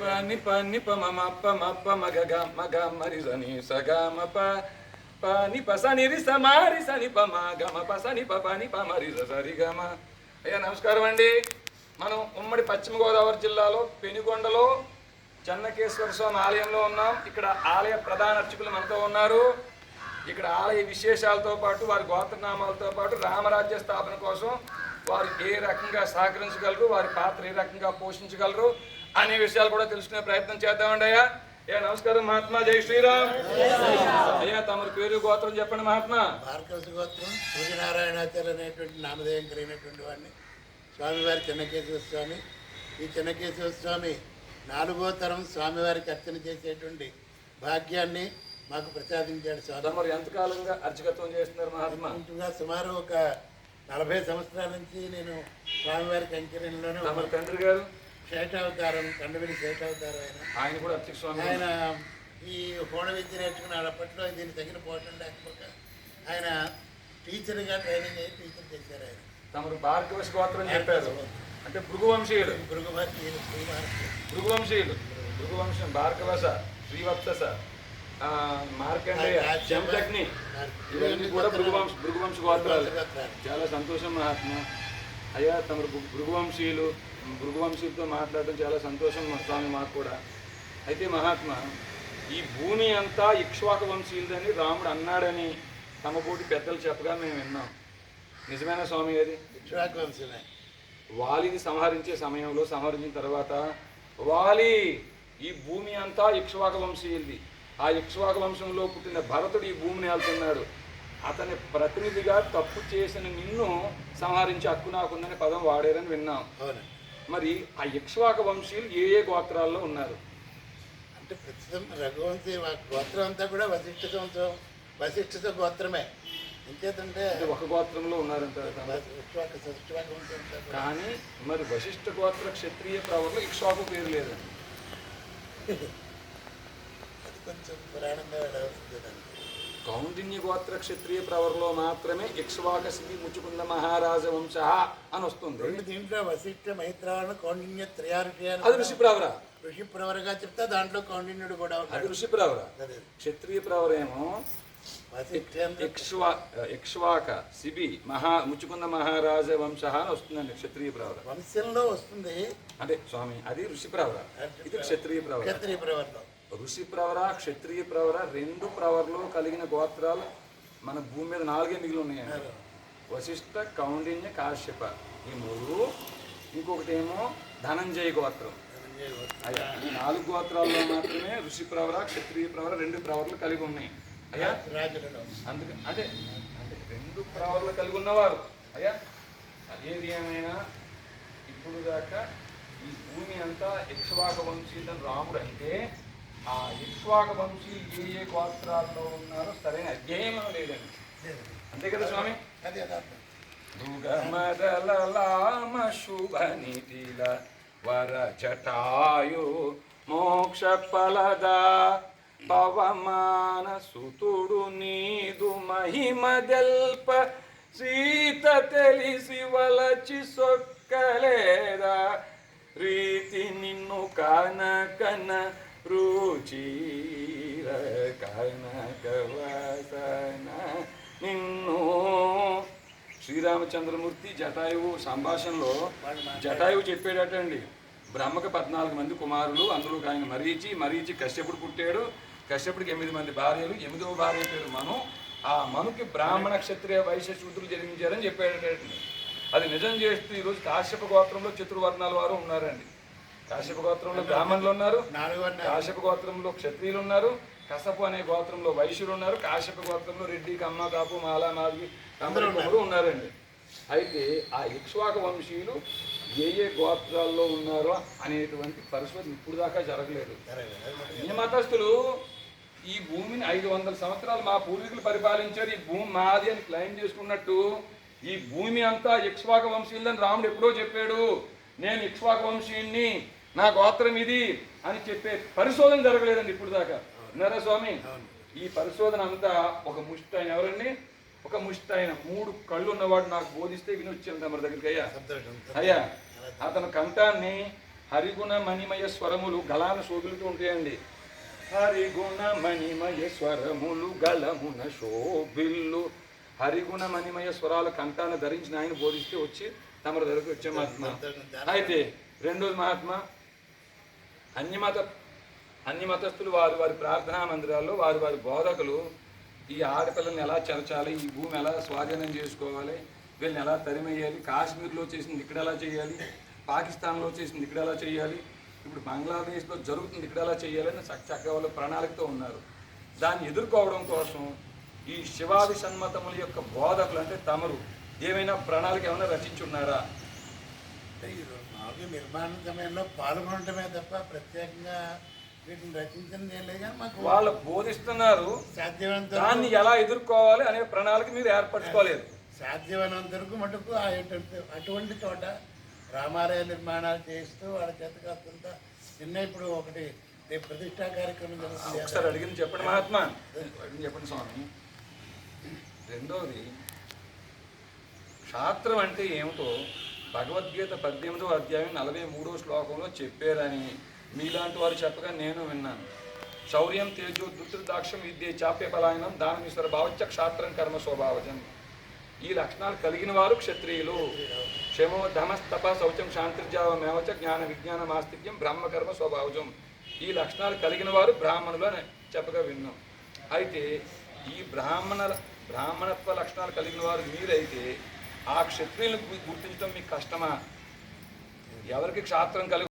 పని పని ప ప మ ప గ మరి సని స మ ప. పని ప సని రి స మ సని ప మ గ మ ప సని ప పని ప మరి స సరి గ మ. అయ్యా నమస్కారం అండి. మనం ఉమ్మడి పశ్చిమ గోదావరి జిల్లాలో పెనుగొండలో చెన్నకేశ్వర స్వామి ఆలయంలో ఉన్నాం. ఇక్కడ ఆలయ ప్రధాన అర్చకులు మనతో ఉన్నారు. ఇక్కడ ఆలయ విశేషాలతో పాటు వారి గోత్రనామాలతో పాటు రామరాజ్య స్థాపన కోసం వారు ఏ రకంగా సహకరించగలరు వారి పాత్ర ఏ రకంగా పోషించగలరు అనే విషయాలు కూడా తెలుసుకునే ప్రయత్నం చేద్దామండి అయ్యా. ఏ నమస్కారం మహాత్మా జై శ్రీరామ్. అయ్యా తమరి పేరు గోత్రం చెప్పండి మహాత్మా. భార్గవ గోత్రం సూర్యనారాయణాచార్య అనేటువంటి నామధేయం కలిగినటువంటి వాడిని స్వామివారి చిన్నకేశ్వర స్వామి. ఈ చిన్నకేశ్వర స్వామి నాలుగో తరం స్వామివారికి అర్చన చేసేటువంటి భాగ్యాన్ని మాకు ప్రసాదించాడు స్వామి. ఎంతకాలంగా అర్చకత్వం చేస్తున్నారు మహాత్మా? సుమారు ఒక నలభై సంవత్సరాల నుంచి నేను స్వామివారి కంకిరణలోనే తండ్రి గారు? శేషావతారం కండవిలి శేషావతారం ఆయన ఆయన కూడా అర్చక స్వామి ఆయన ఈ హోణ విద్య నేర్చుకున్నాడు. అప్పట్లో దీనికి తగిన పోషణ లేకపోతే ఆయన టీచర్గా ట్రైనింగ్ అయ్యి టీచర్ చేశారు ఆయన. తమరు భార్గవశ గోత్రం చెప్పారు. అంటే భృగువంశీయులు. శ్రీవారి భృగువంశీయులు. భృగువంశం భార్గవస శ్రీవత్సస ఆ, మార్కండేయ ఇవన్నీ కూడా భృగువంశ భృగువంశ గోత్రాలు చాలా సంతోషం మహాత్మ అయ్యా తమరు భృగువంశీయులు. భృగువంశీయులతో మాట్లాడడం చాలా సంతోషం మా స్వామి మాకు కూడా. అయితే మహాత్మ ఈ భూమి అంతా ఇక్ష్వాక వంశీయులదని రాముడు అన్నాడని తమ పోటీ పెద్దలు చెప్పగా మేము విన్నాం. నిజమేనా స్వామి గారి? ఇక్ష్వాకు వంశమే వాలిని సంహరించే సమయంలో సంహరించిన తర్వాత వాలి ఈ భూమి అంతా ఇక్ష్వాక వంశీయులది ఆ ఇక్ష్వాక వంశంలో పుట్టిన భరతుడు ఈ భూమిని వెళ్తున్నాడు అతని ప్రతినిధిగా తప్పు చేసిన నిన్ను సంహరించే హక్కు నాకుందని పదం వాడారని విన్నాం. మరి ఆ ఇక్ష్వాక వంశీయులు ఏ ఏ గోత్రాల్లో ఉన్నారు? అంటే ప్రస్తుతం రఘువంశీ గోత్రం అంతా కూడా వశిష్ఠ సంవత్సరం వశిష్ఠిత గోత్రమే. ఇంకేతంటే ఒక గోత్రంలో ఉన్నారంటారు కానీ మరి వశిష్ఠ గోత్ర క్షత్రియ ప్రవర్లో ఇక్ష్వాకు పేరు లేదండి అది కొంచెం పురాణంగా వెళ్ళవలసింది కౌండిన్య గోత్ర క్షత్రియ ప్రవర్లో మాత్రమే ఇక్ష్వాక స్థితి ముచ్చుకుంద మహారాజ వంశ అని వస్తుంది. రెండు దీంట్లో వశిష్ఠ మైత్రావరణ కౌండిన్య త్రయారుషి అది ఋషి ప్రవర ఋషి ప్రవరగా చెప్తే దాంట్లో కౌండిన్యుడు కూడా అది ఉన్నాడు ఋషి ప్రవర అదే క్షత్రియ ప్రవరేమో వశిష్ఠేంద్ర ఇక్ష్వా ఇక్ష్వాక శిబి మహా ముచ్చుకుంద మహారాజ వంశ అని వస్తుందండి క్షత్రియ ప్రవర. వంశంలో వస్తుంది. అంటే స్వామి అది ఋషి ప్రవర ఇది క్షత్రియ ప్రవర. క్షత్రియ ప్రవర్లో. ఋషి ప్రవర క్షత్రియ ప్రవర రెండు ప్రవర్లు కలిగిన గోత్రాలు మన భూమి మీద నాలుగే మిగిలి ఉన్నాయండి వశిష్ట కౌండిన్య కాశ్యప. ఈ మూడు ఇంకొకటి ఏమో ధనంజయ గోత్రం. అయ్యా ఈ నాలుగు గోత్రాల్లో మాత్రమే ఋషి ప్రవర క్షత్రియ ప్రవర రెండు ప్రవర్లు కలిగి ఉన్నాయి. అయ్యా అందుకే అదే అంటే రెండు ప్రవర్లు కలిగి ఉన్నవారు. అయ్యా అదేది ఏమైనా ఇప్పుడు దాకా ఈ భూమి అంతా యక్షవాక వంశీయులను రాముడు అంటే ఆ ఇక్ష్వాక వంశీ ఏ ఏ గోత్రాల్లో ఉన్నారో సరైన అధ్యయనం లేదండి. అంతే కదా స్వామి? అది మృగమరలామ శుభ నిధిల వర జటాయు మోక్ష ఫలద పవమాన సుతుడు నీదు మహిమ దెల్ప సీత తెలిసి వలచి సొక్కలేదా. రీతి నిన్ను కన కన రుచిర కనకవసన నిన్ను. శ్రీరామచంద్రమూర్తి జటాయువు సంభాషణలో జటాయువు చెప్పాడటండి బ్రహ్మకు పద్నాలుగు మంది కుమారులు అందులో ఆయన మరీచి మరీచి కశ్యపుడు పుట్టాడు. కశ్యపుడికి ఎనిమిది మంది భార్యలు ఎనిమిదవ భార్య పేరు మను. ఆ మనుకి బ్రాహ్మణ క్షత్రియ వైశ్య శూద్రులు జన్మించారని చెప్పాడటండి అది నిజం చేస్తూ ఈరోజు కాశ్యప గోత్రంలో చతుర్వర్ణాల వారు ఉన్నారండి. కాశ్యప గోత్రంలో బ్రాహ్మణులు ఉన్నారు. కాశ్యప గోత్రంలో క్షత్రియులు ఉన్నారు. కసపు అనే గోత్రంలో వైశ్యులు ఉన్నారు. కాశ్యప గోత్రంలో రెడ్డి కమ్మ కాపు మాల మాదిగి అందరూ ఉన్నారండి. అయితే ఆ ఇక్ష్వాక వంశీయులు ఏ ఏ గోత్రాల్లో ఉన్నారో అనేటువంటి పరిశోధన ఇప్పుడు దాకా జరగలేదు. ఈ మతస్థులు ఈ భూమిని ఐదు వందల సంవత్సరాలు మా పూర్వీకులు పరిపాలించారు. ఈ భూమి మాది అని క్లెయిమ్ చేసుకున్నట్టు ఈ భూమి అంతా ఇక్ష్వాక వంశీయులని రాముడు ఎప్పుడో చెప్పాడు. నేను ఇక్ష్వాక వంశీయుణ్ణి నా గోత్రం ఇది అని చెప్పే పరిశోధన జరగలేదండి ఇప్పుడు దాకా విన్నారా స్వామి? ఈ పరిశోధన అంతా ఒక ముష్టి ఆయన ఎవరండి? ఒక ముష్టి ఆయన. మూడు కళ్ళు ఉన్నవాడు నాకు బోధిస్తే వినొచ్చాను తమ దగ్గరికి అయ్యా. అయ్యా అతను కంఠాన్ని హరిగుణ మణిమయ స్వరములు గలాన శోభిలుతూ ఉంటాయండి. హరిగుణ మణిమయ స్వరములు గలమున శోభిల్లు. హరిగుణ మణిమయ స్వరాల కంఠాన్ని ధరించిన ఆయన బోధిస్తే వచ్చి తమరి దగ్గరకు వచ్చే మహాత్మ. అయితే రెండోది మహాత్మ అన్యమత అన్ని మతస్థులు వారి వారి ప్రార్థనా మందిరాల్లో వారి వారి బోధకులు ఈ ఆడపిల్లల్ని ఎలా చెరచాలి ఈ భూమి ఎలా స్వాధీనం చేసుకోవాలి వీళ్ళని ఎలా తరిమేయాలి కాశ్మీర్లో చేసింది ఇక్కడ ఎలా చేయాలి పాకిస్తాన్లో చేసింది ఇక్కడ ఎలా చేయాలి ఇప్పుడు బంగ్లాదేశ్లో జరుగుతుంది ఇక్కడ ఎలా చేయాలని చక్క చక్కగా వాళ్ళు ప్రణాళికతో ఉన్నారు. దాన్ని ఎదుర్కోవడం కోసం ఈ శివాది సన్మతముల యొక్క బోధకులు అంటే తమరు. ఏమైనా ప్రణాళిక ఏమైనా రచించున్నారా? అంటే మామూలుగా నిర్మాణ సమయంలో పాల్గొనటమే తప్ప ప్రత్యేకంగా వీటిని రచించింది ఏం లేదు కానీ మాకు వాళ్ళు బోధిస్తున్నారు. సాధ్యమైనంత దాన్ని ఎలా ఎదుర్కోవాలి అనే ప్రణాళిక మీరు ఏర్పరచుకోలేదు. సాధ్యమైనంత వరకు మటుకు అటువంటి చోట రామాలయ నిర్మాణాలు చేస్తూ వాళ్ళ చేత కాస్తంత చిన్న ఇప్పుడు ఒకటి రేపు ప్రతిష్టా కార్యక్రమం జరుగుతుంది. ఒకసారి అడిగింది చెప్పండి మహాత్మా. అడిగింది చెప్పండి స్వామి. రెండోది క్షాత్రం అంటే ఏమిటో భగవద్గీత పద్దెనిమిదో అధ్యాయం నలభై మూడో శ్లోకంలో చెప్పారని మీలాంటి వారు చెప్పగా నేను విన్నాను. శౌర్యం తేజో దుర్దాక్షం విద్య చాప్య పలాయనం దానమీశ్వర భావచ్చ క్షాత్రం కర్మ స్వభావజం. ఈ లక్షణాలు కలిగిన వారు క్షత్రియులు. క్షమో ధమస్తప శౌచం శాంతిర్జావమేవచ జ్ఞాన విజ్ఞాన మాస్తిక్యం బ్రహ్మకర్మ స్వభావజం. ఈ లక్షణాలు కలిగిన వారు బ్రాహ్మణులు అని చెప్పగా విన్నాం. అయితే ఈ బ్రాహ్మణ బ్రాహ్మణత్వ లక్షణాలు కలిగిన వారు మీరైతే ఆ క్షత్రియులను గుర్తించడం మీకు కష్టమా? ఎవరికి క్షాత్రం కలిగి